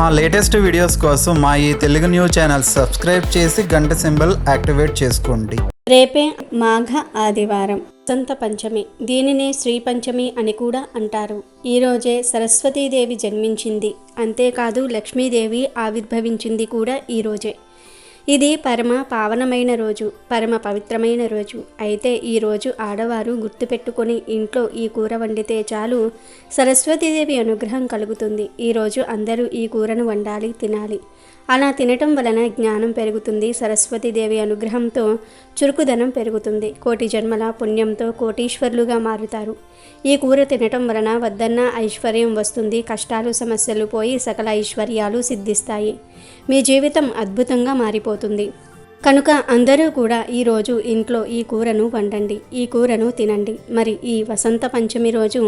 మా latest videos కోసం మా ఈ తెలుగు న్యూస్ ఛానల్ సబ్స్క్రైబ్ చేసి గంట సింబల్ యాక్టివేట్ చేసుకోండి. రేపే మాఘ ఆదివారం వసంత పంచమి. దీనినే శ్రీ పంచమి అని కూడా అంటారు. ఈ రోజే సరస్వతీదేవి జన్మించింది. అంతేకాదు లక్ష్మీదేవి ఆవిర్భవించింది కూడా ఈ రోజే. ఇది పరమ పావనమైన రోజు పరమ పవిత్రమైన రోజు. అయితే ఈ రోజు ఆడవారు గుర్తుపెట్టుకొని ఇంట్లో ఈ కూర వండితే చాలు. సరస్వతీదేవి అనుగ్రహం కలుగుతుంది. ఈరోజు అందరూ ఈ కూరను వండాలి తినాలి. అలా తినటం వలన జ్ఞానం పెరుగుతుంది. సరస్వతీదేవి అనుగ్రహంతో చురుకుదనం పెరుగుతుంది. కోటి జన్మల పుణ్యంతో కోటీశ్వరులుగా మారుతారు. ఈ కూర తినటం వలన వద్దన్న ఐశ్వర్యం వస్తుంది. కష్టాలు సమస్యలు పోయి సకల ఐశ్వర్యాలు సిద్ధిస్తాయి. మీ జీవితం అద్భుతంగా మారిపోతుంది. కనుక అందరూ కూడా ఈరోజు ఇంట్లో ఈ కూరను వండండి ఈ కూరను తినండి. మరి ఈ వసంత పంచమి రోజు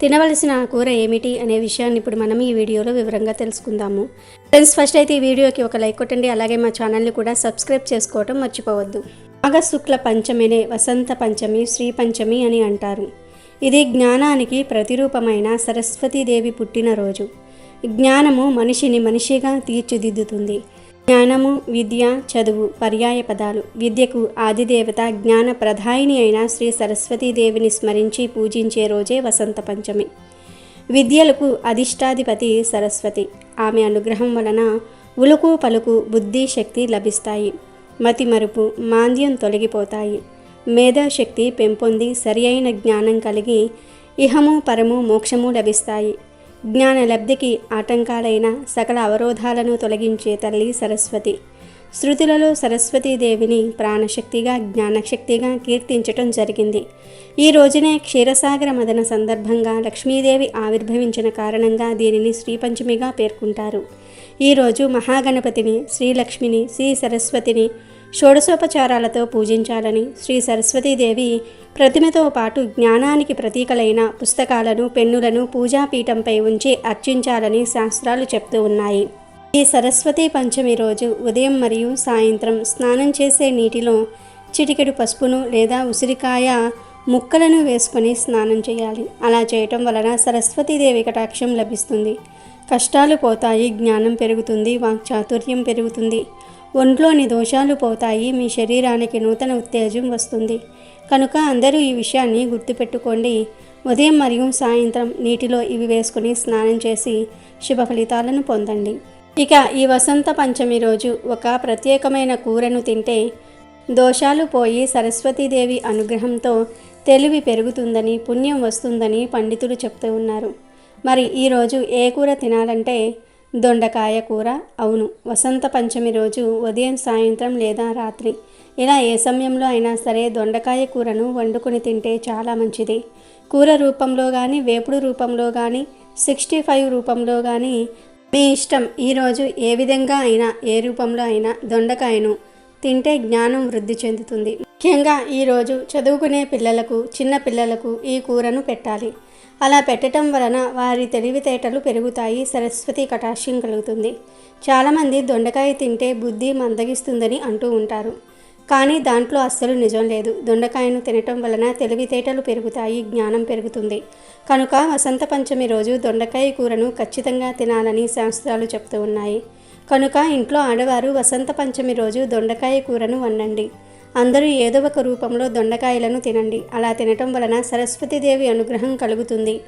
తినవలసిన కూర ఏమిటి అనే విషయాన్ని ఇప్పుడు మనం ఈ వీడియోలో వివరంగా తెలుసుకుందాము. ఫ్రెండ్స్ ఫస్ట్ అయితే ఈ వీడియోకి ఒక లైక్ కొట్టండి అలాగే మా ఛానల్ని కూడా సబ్స్క్రైబ్ చేసుకోవటం మర్చిపోవద్దు. ఆగశుక్ల పంచమినే వసంత పంచమి శ్రీ పంచమి అని అంటారు. ఇది జ్ఞానానికి ప్రతిరూపమైన సరస్వతీదేవి పుట్టినరోజు జ్ఞానము మనిషిని మనిషిగా తీర్చిదిద్దుతుంది. జ్ఞానము విద్య చదువు పర్యాయ పదాలు. విద్యకు ఆదిదేవత జ్ఞాన ప్రధాయిని అయిన శ్రీ సరస్వతీదేవిని స్మరించి పూజించే రోజే వసంత పంచమి. విద్యలకు అధిష్టాధిపతి సరస్వతి. ఆమె అనుగ్రహం వలన ఉలుకు పలుకు బుద్ధి శక్తి లభిస్తాయి. మతి మరుపు మాంద్యం తొలగిపోతాయి. మేధాశక్తి పెంపొంది సరి అయిన జ్ఞానం కలిగి ఇహము పరము మోక్షము లభిస్తాయి. జ్ఞాన లబ్ధికి ఆటంకాలైన సకల అవరోధాలను తొలగించే తల్లి సరస్వతి. శృతులలో సరస్వతీదేవిని ప్రాణశక్తిగా జ్ఞానశక్తిగా కీర్తించటం జరిగింది. ఈ రోజునే క్షీరసాగర మదన సందర్భంగా లక్ష్మీదేవి ఆవిర్భవించిన కారణంగా దీనిని శ్రీపంచమిగా పేర్కొంటారు. ఈరోజు మహాగణపతిని శ్రీలక్ష్మిని శ్రీ సరస్వతిని షోడశోపచారాలతో పూజించాలని శ్రీ సరస్వతీదేవి ప్రతిమతో పాటు జ్ఞానానికి ప్రతీకలైన పుస్తకాలను పెన్నులను పూజాపీఠంపై ఉంచి అర్చించాలని శాస్త్రాలు చెప్తూ ఉన్నాయి. ఈ సరస్వతి పంచమి రోజు ఉదయం మరియు సాయంత్రం స్నానం చేసే నీటిలో చిటికెడు పసుపును లేదా ఉసిరికాయ ముక్కలను వేసుకొని స్నానం చేయాలి. అలా చేయటం వలన సరస్వతీదేవి కటాక్షం లభిస్తుంది. కష్టాలు పోతాయి జ్ఞానం పెరుగుతుంది వాక్చాతుర్యం పెరుగుతుంది. ఒంట్లోని దోషాలు పోతాయి. మీ శరీరానికి నూతన ఉత్తేజం వస్తుంది. కనుక అందరూ ఈ విషయాన్ని గుర్తుపెట్టుకోండి. ఉదయం మరియు సాయంత్రం నీటిలో ఇవి వేసుకుని స్నానం చేసి శుభ ఫలితాలను పొందండి. ఇక ఈ వసంత పంచమి రోజు ఒక ప్రత్యేకమైన కూరను తింటే దోషాలు పోయి సరస్వతీదేవి అనుగ్రహంతో తెలివి పెరుగుతుందని పుణ్యం వస్తుందని పండితులు చెప్తూ ఉన్నారు. మరి ఈరోజు ఏ కూర తినాలంటే దొండకాయ కూర. అవును వసంత పంచమి రోజు ఉదయం సాయంత్రం లేదా రాత్రి. ఇలా ఏ సమయంలో అయినా సరే దొండకాయ కూరను వండుకొని తింటే చాలా మంచిది. కూర రూపంలో కానీ వేపుడు రూపంలో కానీ సిక్స్టీ ఫైవ్ రూపంలో కానీ మీ ఇష్టం. ఈరోజు ఏ విధంగా అయినా ఏ రూపంలో అయినా దొండకాయను తింటే జ్ఞానం వృద్ధి చెందుతుంది. ముఖ్యంగా ఈరోజు చదువుకునే పిల్లలకు చిన్న పిల్లలకు ఈ కూరను పెట్టాలి. అలా పెట్టడం వలన వారి తెలివితేటలు పెరుగుతాయి సరస్వతి కటాక్షం కలుగుతుంది. చాలామంది దొండకాయ తింటే బుద్ధి మందగిస్తుందని అంటూ ఉంటారు. కానీ దాంట్లో అస్సలు నిజం లేదు. దొండకాయను తినటం వలన తెలివితేటలు పెరుగుతాయి జ్ఞానం పెరుగుతుంది. కనుక వసంత పంచమి రోజు దొండకాయ కూరను ఖచ్చితంగా తినాలని శాస్త్రాలు చెప్తూ ఉన్నాయి. కనుక ఇంట్లో ఆడవారు వసంత పంచమి రోజు దొండకాయ కూరను వండండి అందరూ ఏదో ఒక రూపంలో దొండకాయలను తినండి. అలా తినటం వలన సరస్వతీదేవి అనుగ్రహం కలుగుతుంది.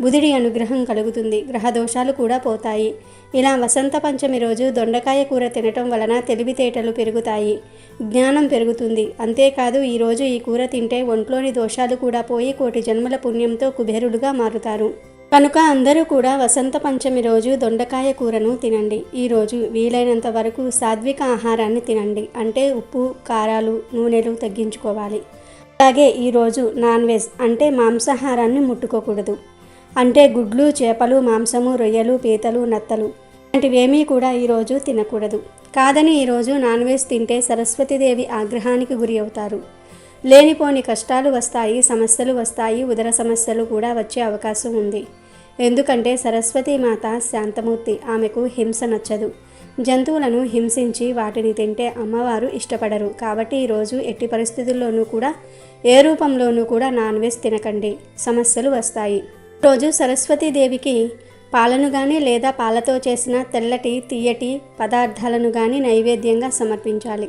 బుధుడి అనుగ్రహం కలుగుతుంది. గ్రహ దోషాలు కూడా పోతాయి. ఇలా వసంత పంచమి రోజు దొండకాయ కూర తినటం వలన తెలివితేటలు పెరుగుతాయి. జ్ఞానం పెరుగుతుంది. అంతేకాదు ఈరోజు ఈ కూర తింటే ఒంట్లోని దోషాలు కూడా పోయి కోటి జన్మల పుణ్యంతో కుబేరులుగా మారుతారు. కనుక అందరూ కూడా వసంత పంచమి రోజు దొండకాయ కూరను తినండి. ఈరోజు వీలైనంత వరకు సాత్విక ఆహారాన్ని తినండి. అంటే ఉప్పు కారాలు నూనెలు తగ్గించుకోవాలి. అలాగే ఈరోజు నాన్ వెజ్ అంటే మాంసాహారాన్ని ముట్టుకోకూడదు. అంటే గుడ్లు చేపలు మాంసము రొయ్యలు పీతలు నత్తలు ఇలాంటివేమీ కూడా ఈరోజు తినకూడదు. కాదని ఈరోజు నాన్ వెజ్ తింటే సరస్వతీదేవి ఆగ్రహానికి గురి అవుతారు. లేనిపోని కష్టాలు వస్తాయి సమస్యలు వస్తాయి ఉదర సమస్యలు కూడా వచ్చే అవకాశం ఉంది. ఎందుకంటే సరస్వతి మాత శాంతమూర్తి ఆమెకు హింస నచ్చదు. జంతువులను హింసించి వాటిని తింటే అమ్మవారు ఇష్టపడరు. కాబట్టి ఈరోజు ఎట్టి పరిస్థితుల్లోనూ కూడా ఏ రూపంలోనూ కూడా నాన్ వెజ్ తినకండి. సమస్యలు వస్తాయి. రోజు సరస్వతీదేవికి పాలను కానీ లేదా పాలతో చేసిన తెల్లటి తీయటి పదార్థాలను కానీ నైవేద్యంగా సమర్పించాలి.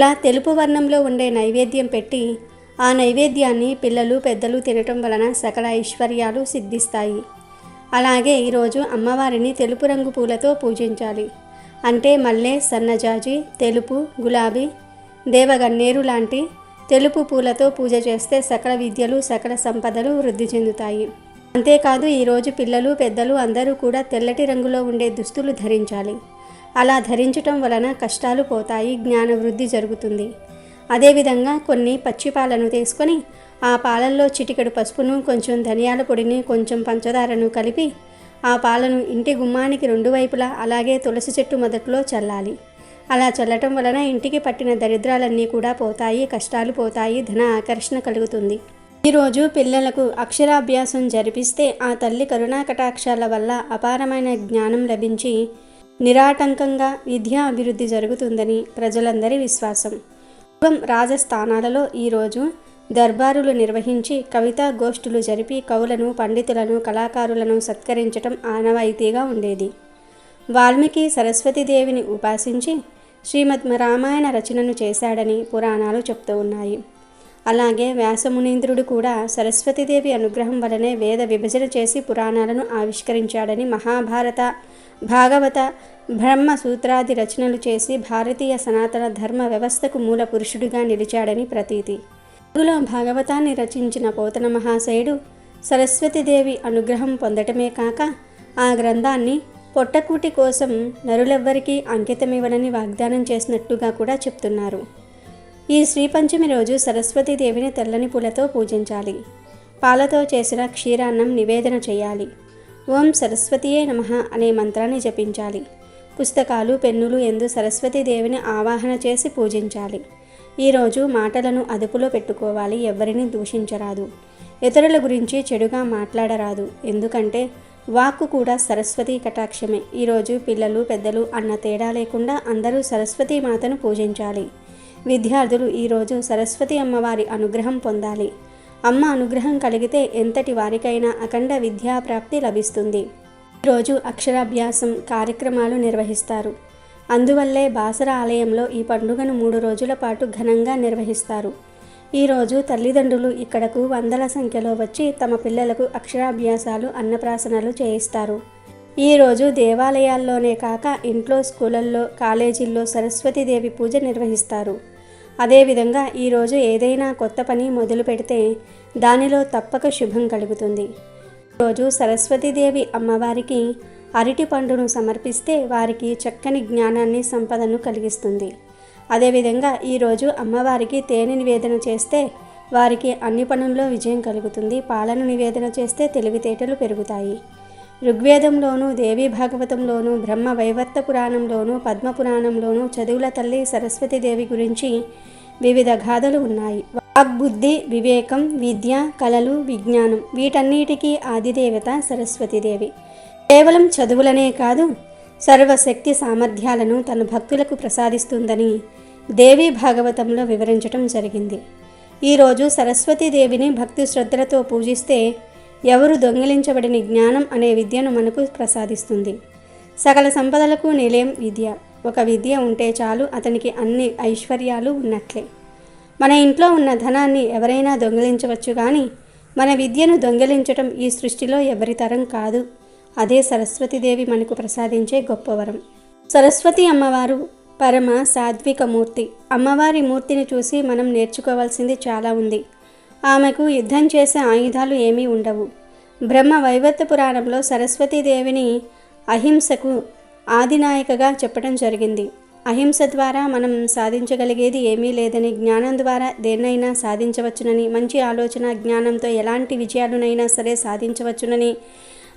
ఇలా తెలుపు వర్ణంలో ఉండే నైవేద్యం పెట్టి ఆ నైవేద్యాన్ని పిల్లలు పెద్దలు తినటం వలన సకల ఐశ్వర్యాలు సిద్ధిస్తాయి. అలాగే ఈరోజు అమ్మవారిని తెలుపు రంగు పూలతో పూజించాలి. అంటే మల్లె సన్నజాజి తెలుపు గులాబీ దేవగన్నేరు లాంటి తెలుపు పూలతో పూజ చేస్తే సకల విద్యలు సకల సంపదలు వృద్ధి చెందుతాయి. అంతేకాదు ఈరోజు పిల్లలు పెద్దలు అందరూ కూడా తెల్లటి రంగులో ఉండే దుస్తులు ధరించాలి. అలా ధరించటం వలన కష్టాలు పోతాయి జ్ఞాన వృద్ధి జరుగుతుంది. అదేవిధంగా కొన్ని పచ్చి పాలను తీసుకొని ఆ పాలల్లో చిటికెడు పసుపును కొంచెం ధనియాల పొడిని కొంచెం పంచదారను కలిపి ఆ పాలను ఇంటి గుమ్మానికి రెండు వైపులా అలాగే తులసి చెట్టు మొదట్లో చల్లాలి. అలా చల్లటం వలన ఇంటికి పట్టిన దరిద్రాలన్నీ కూడా పోతాయి కష్టాలు పోతాయి ధన ఆకర్షణ కలుగుతుంది. ఈరోజు పిల్లలకు అక్షరాభ్యాసం జరిపిస్తే ఆ తల్లి కరుణా కటాక్షాల వల్ల అపారమైన జ్ఞానం లభించి నిరాటంకంగా విద్యా అభివృద్ధి జరుగుతుందని ప్రజలందరి విశ్వాసం. పూర్వం రాజస్థానాలలో ఈరోజు దర్బారులు నిర్వహించి కవితా గోష్ఠులు జరిపి కవులను పండితులను కళాకారులను సత్కరించటం ఆనవాయితీగా ఉండేది. వాల్మీకి సరస్వతీదేవిని ఉపాసించి శ్రీమద్ రామాయణ రచనను చేశాడని పురాణాలు చెప్తూ ఉన్నాయి. అలాగే వ్యాసమునీంద్రుడు కూడా సరస్వతీదేవి అనుగ్రహం వలనే వేద విభజన చేసి పురాణాలను ఆవిష్కరించాడని మహాభారత భాగవత బ్రహ్మ సూత్రాది రచనలు చేసి భారతీయ సనాతన ధర్మ వ్యవస్థకు మూల పురుషుడిగా నిలిచాడని ప్రతీతి. తెలుగులో భాగవతాన్ని రచించిన పోతన మహాశయుడు సరస్వతీదేవి అనుగ్రహం పొందటమే కాక ఆ గ్రంథాన్ని పొట్టకూటి కోసం నరులెవ్వరికీ అంకితమివ్వనని వాగ్దానం చేసినట్టుగా కూడా చెప్తున్నారు. ఈ శ్రీపంచమి రోజు సరస్వతీదేవిని తెల్లని పూలతో పూజించాలి. పాలతో చేసిన క్షీరాన్నం నివేదన చేయాలి. ఓం సరస్వతియే నమః అనే మంత్రాన్ని జపించాలి. పుస్తకాలు పెన్నులు ఎందు సరస్వతీదేవిని ఆవాహన చేసి పూజించాలి. ఈరోజు మాటలను అదుపులో పెట్టుకోవాలి ఎవరిని దూషించరాదు. ఇతరుల గురించి చెడుగా మాట్లాడరాదు. ఎందుకంటే వాక్కు కూడా సరస్వతి కటాక్షమే. ఈరోజు పిల్లలు పెద్దలు అన్న తేడా లేకుండా అందరూ సరస్వతీ మాతను పూజించాలి. విద్యార్థులు ఈరోజు సరస్వతి అమ్మవారి అనుగ్రహం పొందాలి. అమ్మ అనుగ్రహం కలిగితే ఎంతటి వారికైనా అఖండ విద్యా ప్రాప్తి లభిస్తుంది. ఈరోజు అక్షరాభ్యాసం కార్యక్రమాలు నిర్వహిస్తారు. అందువల్లే బాసర ఆలయంలో ఈ పండుగను మూడు రోజుల పాటు ఘనంగా నిర్వహిస్తారు. ఈరోజు తల్లిదండ్రులు ఇక్కడకు వందల సంఖ్యలో వచ్చి తమ పిల్లలకు అక్షరాభ్యాసాలు అన్నప్రాసనలు చేయిస్తారు. ఈరోజు దేవాలయాల్లోనే కాక ఇంట్లో స్కూళ్ళల్లో కాలేజీల్లో సరస్వతీదేవి పూజ నిర్వహిస్తారు. అదేవిధంగా ఈరోజు ఏదైనా కొత్త పని మొదలు పెడితే దానిలో తప్పక శుభం కలుగుతుంది. రోజు సరస్వతీదేవి అమ్మవారికి అరటి పండును సమర్పిస్తే వారికి చక్కని జ్ఞానాన్ని సంపదను కలిగిస్తుంది. అదేవిధంగా ఈరోజు అమ్మవారికి తేనె నివేదన చేస్తే వారికి అన్ని పనుల్లో విజయం కలుగుతుంది. పాలను నివేదన చేస్తే తెలివితేటలు పెరుగుతాయి. ఋగ్వేదంలోనూ దేవీ భాగవతంలోనూ బ్రహ్మ వైవర్త పురాణంలోనూ పద్మ పురాణంలోనూ చదువుల తల్లి సరస్వతీదేవి గురించి వివిధ గాథలు ఉన్నాయి. వాగ్బుద్ధి వివేకం విద్య కళలు విజ్ఞానం వీటన్నిటికీ ఆదిదేవత సరస్వతీదేవి కేవలం చదువులనే కాదు సర్వశక్తి సామర్థ్యాలను తన భక్తులకు ప్రసాదిస్తుందని దేవీ భాగవతంలో వివరించటం జరిగింది. ఈరోజు సరస్వతీదేవిని భక్తి శ్రద్ధలతో పూజిస్తే ఎవరు దొంగిలించబడిన జ్ఞానం అనే విద్యను మనకు ప్రసాదిస్తుంది. సకల సంపదలకు నిలయం విద్య. ఒక విద్య ఉంటే చాలు అతనికి అన్ని ఐశ్వర్యాలు ఉన్నట్లే. మన ఇంట్లో ఉన్న ధనాన్ని ఎవరైనా దొంగిలించవచ్చు కానీ మన విద్యను దొంగిలించటం ఈ సృష్టిలో ఎవరి తరం కాదు. అదే సరస్వతీదేవి మనకు ప్రసాదించే గొప్ప వరం. సరస్వతి అమ్మవారు పరమ సాత్విక మూర్తి. అమ్మవారి మూర్తిని చూసి మనం నేర్చుకోవాల్సింది చాలా ఉంది. ఆమెకు యుద్ధం చేసే ఆయుధాలు ఏమీ ఉండవు. బ్రహ్మ వైవర్త పురాణంలో సరస్వతీదేవిని అహింసకు ఆదినాయకగా చెప్పడం జరిగింది. అహింస ద్వారా మనం సాధించగలిగేది ఏమీ లేదని జ్ఞానం ద్వారా దేన్నైనా సాధించవచ్చునని మంచి ఆలోచన జ్ఞానంతో ఎలాంటి విజయాలనైనా సరే సాధించవచ్చునని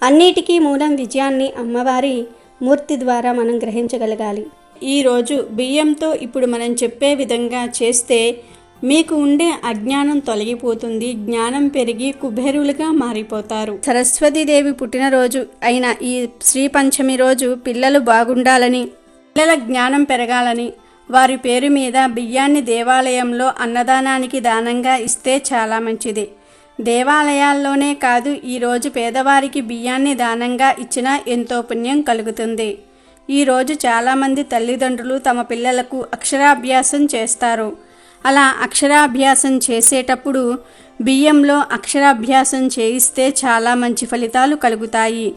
అన్నిటికీ మూలం విజయాన్ని అమ్మవారి మూర్తి ద్వారా మనం గ్రహించగలగాలి. ఈరోజు బియ్యంతో ఇప్పుడు మనం చెప్పే విధంగా చేస్తే మీకు ఉండే అజ్ఞానం తొలగిపోతుంది జ్ఞానం పెరిగి కుబేరులుగా మారిపోతారు. సరస్వతీదేవి పుట్టినరోజు అయిన ఈ శ్రీ పంచమి రోజు పిల్లలు బాగుండాలని పిల్లల జ్ఞానం పెరగాలని వారి పేరు మీద బియ్యాన్ని దేవాలయంలో అన్నదానానికి దానంగా ఇస్తే చాలా మంచిది. దేవాలయాల్లోనే కాదు ఈరోజు పేదవారికి బియ్యాన్ని దానంగా ఇచ్చినా ఎంతో పుణ్యం కలుగుతుంది. ఈరోజు చాలామంది తల్లిదండ్రులు తమ పిల్లలకు అక్షరాభ్యాసం చేస్తారు. అలా అక్షరాభ్యాసం చేసేటప్పుడు బియ్యంలో అక్షరాభ్యాసం చేయిస్తే చాలా మంచి ఫలితాలు కలుగుతాయి.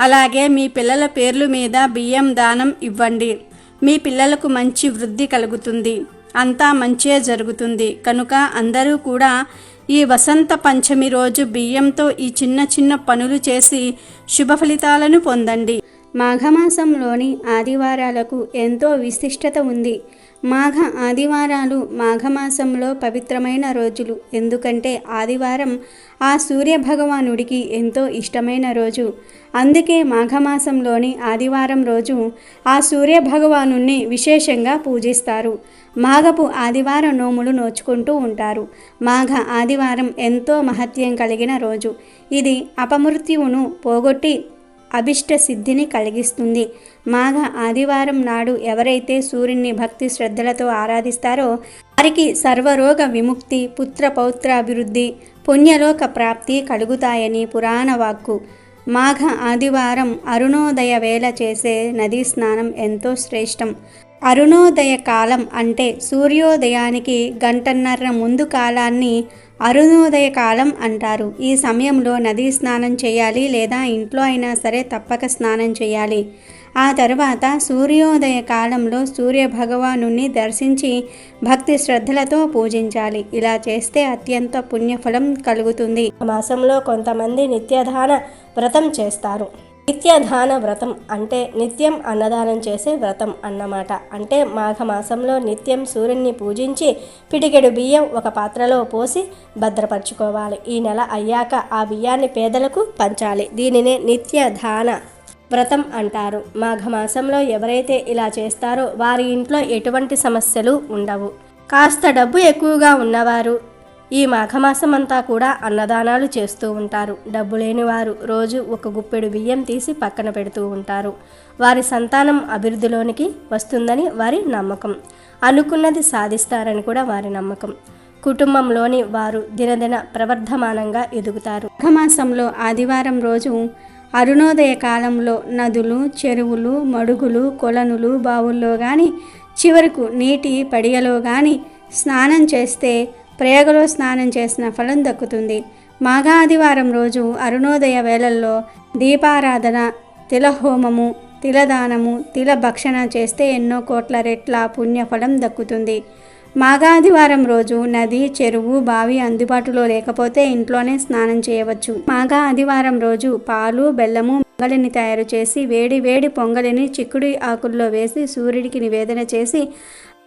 అలాగే మీ పిల్లల పేర్లు మీద బియ్యం దానం ఇవ్వండి. మీ పిల్లలకు మంచి వృద్ధి కలుగుతుంది. అంతా మంచే జరుగుతుంది. కనుక అందరూ కూడా ఈ వసంత పంచమి రోజు బియ్యంతో ఈ చిన్న చిన్న పనులు చేసి శుభ ఫలితాలను పొందండి. మాఘమాసంలోని ఆదివారాలకు ఎంతో విశిష్టత ఉంది. మాఘ ఆదివారాలు మాఘమాసంలో పవిత్రమైన రోజులు. ఎందుకంటే ఆదివారం ఆ సూర్య భగవానుడికి ఎంతో ఇష్టమైన రోజు. అందుకే మాఘమాసంలోని ఆదివారం రోజు ఆ సూర్యభగవాను విశేషంగా పూజిస్తారు. మాఘపు ఆదివారం నోములు నోచుకుంటూ ఉంటారు. మాఘ ఆదివారం ఎంతో మహత్యం కలిగిన రోజు. ఇది అపమృత్యువును పోగొట్టి అభిష్ట సిద్ధిని కలిగిస్తుంది. మాఘ ఆదివారం నాడు ఎవరైతే సూర్యుని భక్తి శ్రద్ధలతో ఆరాధిస్తారో వారికి సర్వరోగ విముక్తి పుత్ర పౌత్ర అభివృద్ధి పుణ్యలోక ప్రాప్తి కలుగుతాయని పురాణ వాక్కు. మాఘ ఆదివారం అరుణోదయ వేళ చేసే నదీ స్నానం ఎంతో శ్రేష్టం. అరుణోదయ కాలం అంటే సూర్యోదయానికి గంటన్నర ముందు కాలాన్ని అరుణోదయ కాలం అంటారు. ఈ సమయంలో నదీ స్నానం చేయాలి లేదా ఇంట్లో అయినా సరే తప్పక స్నానం చేయాలి. ఆ తర్వాత సూర్యోదయ కాలంలో సూర్య భగవాను దర్శించి భక్తి శ్రద్ధలతో పూజించాలి. ఇలా చేస్తే అత్యంత పుణ్యఫలం కలుగుతుంది. మాసంలో కొంతమంది నిత్యదాన వ్రతం చేస్తారు. నిత్యదాన వ్రతం అంటే నిత్యం అన్నదానం చేసే వ్రతం అన్నమాట. అంటే మాఘమాసంలో నిత్యం సూర్యుని పూజించి పిటికెడు బియ్యం ఒక పాత్రలో పోసి భద్రపరచుకోవాలి. ఈ నెల అయ్యాక ఆ బియ్యాన్ని పేదలకు పంచాలి. దీనినే నిత్యదాన వ్రతం అంటారు. మాఘమాసంలో ఎవరైతే ఇలా చేస్తారో వారి ఇంట్లో ఎటువంటి సమస్యలు ఉండవు. కాస్త డబ్బు ఎక్కువగా ఉన్నవారు ఈ మాఘమాసం అంతా కూడా అన్నదానాలు చేస్తూ ఉంటారు. డబ్బు లేని వారు రోజు ఒక గుప్పెడు బియ్యం తీసి పక్కన పెడుతూ ఉంటారు. వారి సంతానం అభివృద్ధిలోనికి వస్తుందని వారి నమ్మకం. అనుకున్నది సాధిస్తారని కూడా వారి నమ్మకం. కుటుంబంలోని వారు దినదిన ప్రవర్ధమానంగా ఎదుగుతారు. మాఘమాసంలో ఆదివారం రోజు అరుణోదయ కాలంలో నదులు చెరువులు మడుగులు కొలనులు బావుల్లో కానీ చివరకు నీటి పడియలో కానీ స్నానం చేస్తే ప్రయాగలో స్నానం చేసిన ఫలం దక్కుతుంది. మాఘాదివారం రోజు అరుణోదయ వేళల్లో దీపారాధన తిలహోమము తిలదానము తిల భక్షణ చేస్తే ఎన్నో కోట్ల రెట్ల పుణ్యఫలం దక్కుతుంది. మాఘాదివారం రోజు నది చెరువు బావి అందుబాటులో లేకపోతే ఇంట్లోనే స్నానం చేయవచ్చు. మాఘ ఆదివారం రోజు పాలు బెల్లము పొంగలిని తయారు చేసి వేడి వేడి పొంగలిని చిక్కుడు ఆకుల్లో వేసి సూర్యుడికి నివేదన చేసి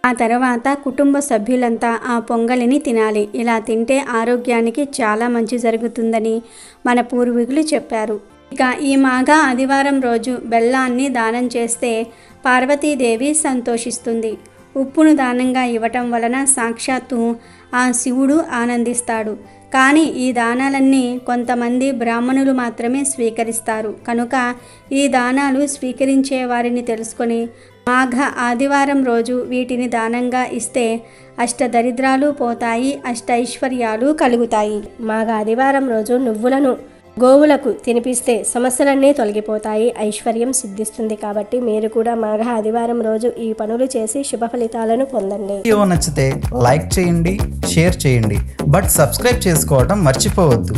ఆ తర్వాత కుటుంబ సభ్యులంతా ఆ పొంగలిని తినాలి. ఇలా తింటే ఆరోగ్యానికి చాలా మంచి జరుగుతుందని మన పూర్వీకులు చెప్పారు. ఇక ఈ మాఘ ఆదివారం రోజు బెల్లాన్ని దానం చేస్తే పార్వతీదేవి సంతోషిస్తుంది. ఉప్పును దానంగా ఇవ్వటం వలన సాక్షాత్తు ఆ శివుడు ఆనందిస్తాడు. కానీ ఈ దానాలన్నీ కొంతమంది బ్రాహ్మణులు మాత్రమే స్వీకరిస్తారు. కనుక ఈ దానాలు స్వీకరించే వారిని తెలుసుకొని మాఘ ఆదివారం రోజు వీటిని దానంగా ఇస్తే అష్టదరిద్రాలు పోతాయి అష్ట ఐశ్వర్యాలు కలుగుతాయి. మాఘ ఆదివారం రోజు నువ్వులను గోవులకు తినిపిస్తే సమస్యలన్నీ తొలగిపోతాయి ఐశ్వర్యం సిద్ధిస్తుంది కాబట్టి మీరు కూడా మాఘ ఆదివారం రోజు ఈ పనులు చేసి శుభ ఫలితాలను పొందండి. వీడియో నచ్చితే లైక్ చేయండి షేర్ చేయండి బట్ సబ్స్క్రైబ్ చేసుకోవడం మర్చిపోవద్దు.